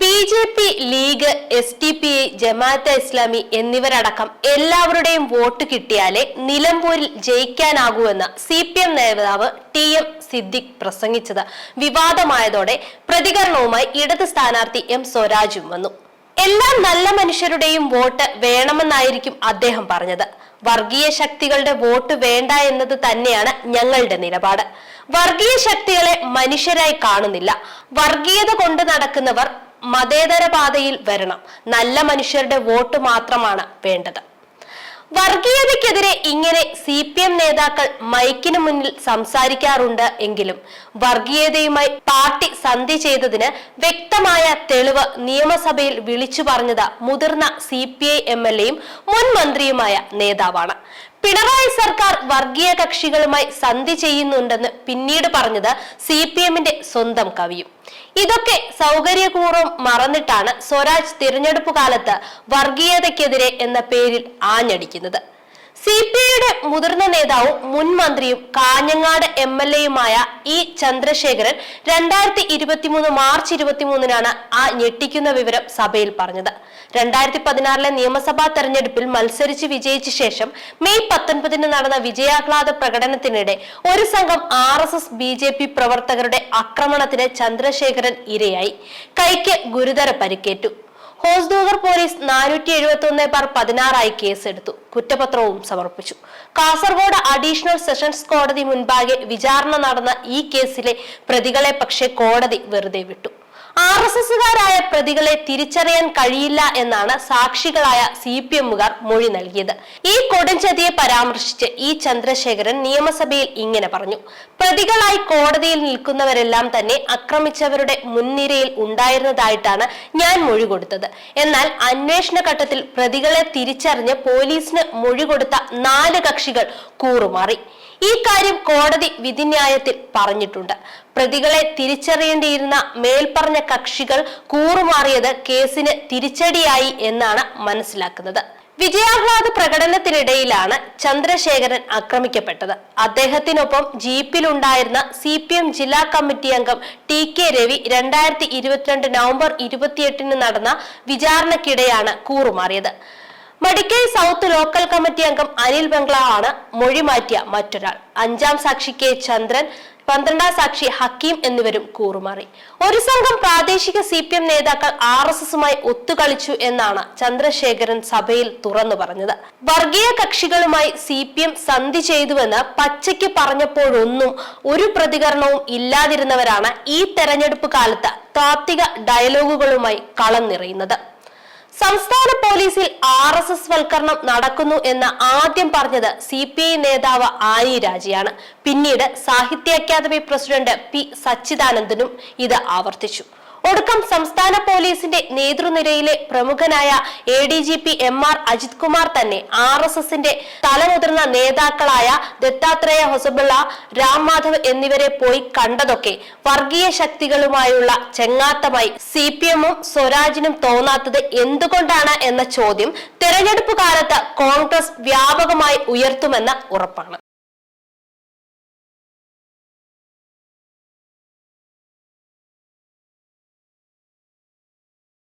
B J P League S D P I Jamaat Islami എന്നിവരടക്കം എല്ലാവരുടെയും vote കിട്ടിയാലേ നിലമ്പൂരിൽ ജയിക്കാനാകൂവെന്ന് സി പി എം നേതാവ് ടി എം സിദ്ദിഖ് പ്രസംഗിച്ചത്. വിവാദമായതോടെ പ്രതികരണവുമായി ഇടത് സ്ഥാനാർത്ഥി എം സ്വരാജും വന്നു. എല്ലാ നല്ല മനുഷ്യരുടെയും വോട്ട് വേണമെന്നായിരിക്കും അദ്ദേഹം പറഞ്ഞത്. വർഗീയ ശക്തികളുടെ വോട്ട് വേണ്ട എന്നത് തന്നെയാണ് ഞങ്ങളുടെ നിലപാട്. വർഗീയ ശക്തികളെ മനുഷ്യരായി കാണുന്നില്ല. വർഗീയത കൊണ്ട് നടക്കുന്നവർ മതേതര പാതയിൽ വരണം. നല്ല മനുഷ്യരുടെ വോട്ട് മാത്രമാണ് വേണ്ടത്. വർഗീയതയ്ക്കെതിരെ ഇങ്ങനെ സി പി എം നേതാക്കൾ മൈക്കിന് മുന്നിൽ സംസാരിക്കാറുണ്ട് എങ്കിലും വർഗീയതയുമായി പാർട്ടി സന്ധി ചെയ്തതിന് വ്യക്തമായ തെളിവ് നിയമസഭയിൽ വിളിച്ചു പറഞ്ഞത് മുതിർന്ന C P I M L എയും മുൻ മന്ത്രിയുമായ നേതാവാണ്. പിണറായി സർക്കാർ വർഗീയ കക്ഷികളുമായി സന്ധി ചെയ്യുന്നുണ്ടെന്ന് പിന്നീട് പറഞ്ഞത് സി പി എമ്മിന്റെ സ്വന്തം കവിയും. ഇതൊക്കെ സൗകര്യപൂർവം മറന്നിട്ടാണ് സ്വരാജ് തിരഞ്ഞെടുപ്പ് കാലത്ത് വർഗീയതയ്ക്കെതിരെ എന്ന പേരിൽ ആഞ്ഞടിക്കുന്നത്. സി പി ഐയുടെ മുതിർന്ന നേതാവും മുൻ മന്ത്രിയും കാഞ്ഞങ്ങാട് എം എൽ എയുമായ ഇ ചന്ദ്രശേഖരൻ രണ്ടായിരത്തി ഇരുപത്തിമൂന്ന് മാർച്ച് ഇരുപത്തിമൂന്നിനാണ് ആ ഞെട്ടിക്കുന്ന വിവരം സഭയിൽ പറഞ്ഞത്. രണ്ടായിരത്തി പതിനാറിലെ നിയമസഭാ തെരഞ്ഞെടുപ്പിൽ മത്സരിച്ച് വിജയിച്ച ശേഷം മെയ് പത്തൊൻപതിന് നടന്ന വിജയാഹ്ലാദ പ്രകടനത്തിനിടെ ഒരു സംഘം R S S B J P പ്രവർത്തകരുടെ ആക്രമണത്തിന് ചന്ദ്രശേഖരൻ ഇരയായി. കൈക്ക് ഗുരുതര പരിക്കേറ്റു. ഹോസ്ദൂഗർ പോലീസ് നാനൂറ്റി എഴുപത്തി ഒന്ന് പേർ പതിനാറായി കേസെടുത്തു. കുറ്റപത്രവും സമർപ്പിച്ചു. കാസർഗോഡ് അഡീഷണൽ സെഷൻസ് കോടതി മുൻപാകെ വിചാരണ നടന്ന ഈ കേസിലെ പ്രതികളെ പക്ഷേ കോടതി വെറുതെ വിട്ടു. ആർ എസ് എസുകാരായ പ്രതികളെ തിരിച്ചറിയാൻ കഴിയില്ല എന്നാണ് സാക്ഷികളായ സി പി എമ്മുകാർ മൊഴി നൽകിയത്. ഈ കൊടുംചതിയെ പരാമർശിച്ച് ഇ ചന്ദ്രശേഖരൻ നിയമസഭയിൽ ഇങ്ങനെ പറഞ്ഞു. പ്രതികളായി കോടതിയിൽ നിൽക്കുന്നവരെല്ലാം തന്നെ ആക്രമിച്ചവരുടെ മുൻനിരയിൽ ഉണ്ടായിരുന്നതായിട്ടാണ് ഞാൻ മൊഴി കൊടുത്തത്. എന്നാൽ അന്വേഷണ ഘട്ടത്തിൽ പ്രതികളെ തിരിച്ചറിഞ്ഞ് പോലീസിന് മൊഴി കൊടുത്ത നാല് കക്ഷികൾ കൂറുമാറി. ഈ കാര്യം കോടതി വിധിന്യായത്തിൽ പറഞ്ഞിട്ടുണ്ട്. പ്രതികളെ തിരിച്ചറിയേണ്ടിയിരുന്ന മേൽപ്പറഞ്ഞ കക്ഷികൾ കൂറുമാറിയത് കേസിന് തിരിച്ചടിയായി എന്നാണ് മനസ്സിലാക്കുന്നത്. വിജയാഹ്ലാദ പ്രകടനത്തിനിടയിലാണ് ചന്ദ്രശേഖരൻ ആക്രമിക്കപ്പെട്ടത്. അദ്ദേഹത്തിനൊപ്പം ജീപ്പിലുണ്ടായിരുന്ന സി പി എം ജില്ലാ കമ്മിറ്റി അംഗം ടി കെ രവി രണ്ടായിരത്തി ഇരുപത്തിരണ്ട് നവംബർ ഇരുപത്തിയെട്ടിന് നടന്ന വിചാരണക്കിടെയാണ് കൂറുമാറിയത്. മടിക്കൈ സൗത്ത് ലോക്കൽ കമ്മിറ്റി അംഗം അനിൽ ബംഗ്ലാവാണ് മൊഴി മാറ്റിയ മറ്റൊരാൾ. അഞ്ചാം സാക്ഷി കെ ചന്ദ്രൻ പന്ത്രണ്ടാം സാക്ഷി ഹക്കീം എന്നിവരും കൂറുമാറി. ഒരു സംഘം പ്രാദേശിക സി പി എം നേതാക്കൾ ആർ എസ് എസുമായി ഒത്തുകളിച്ചു എന്നാണ് ചന്ദ്രശേഖരൻ സഭയിൽ തുറന്നു പറഞ്ഞത്. വർഗീയ കക്ഷികളുമായി സി പി എം സന്ധി ചെയ്തുവെന്ന് പച്ചയ്ക്ക് പറഞ്ഞപ്പോഴൊന്നും ഒരു പ്രതികരണവും ഇല്ലാതിരുന്നവരാണ് ഈ തെരഞ്ഞെടുപ്പ് കാലത്ത് താത്വിക ഡയലോഗുകളുമായി കളം നിറയുന്നത് സംസ്ഥാന പോലീസിൽ ആർ എസ് എസ് വൽക്കരണം നടക്കുന്നു എന്ന് ആദ്യം പറഞ്ഞത് സി പി ഐ നേതാവ് ആനി രാജയാണ്. പിന്നീട് സാഹിത്യ അക്കാദമി പ്രസിഡന്റ് പി സച്ചിദാനന്ദനും ഇത് ആവർത്തിച്ചു. ഒടുക്കം സംസ്ഥാന പോലീസിന്റെ നേതൃനിരയിലെ പ്രമുഖനായ A D G P M R Ajith Kumar തന്നെ ആർ എസ് എസിന്റെ തലമുതിർന്ന നേതാക്കളായ ദത്താത്രേയ ഹൊസബുള്ള രാം മാധവ് എന്നിവരെ പോയി കണ്ടതൊക്കെ വർഗീയ ശക്തികളുമായുള്ള ചെങ്ങാത്തമായി സി പി എമ്മും സ്വരാജിനും തോന്നാത്തത് എന്തുകൊണ്ടാണ് എന്ന ചോദ്യം തെരഞ്ഞെടുപ്പ് കാലത്ത് കോൺഗ്രസ് വ്യാപകമായി ഉയർത്തുമെന്ന് ഉറപ്പാണ്.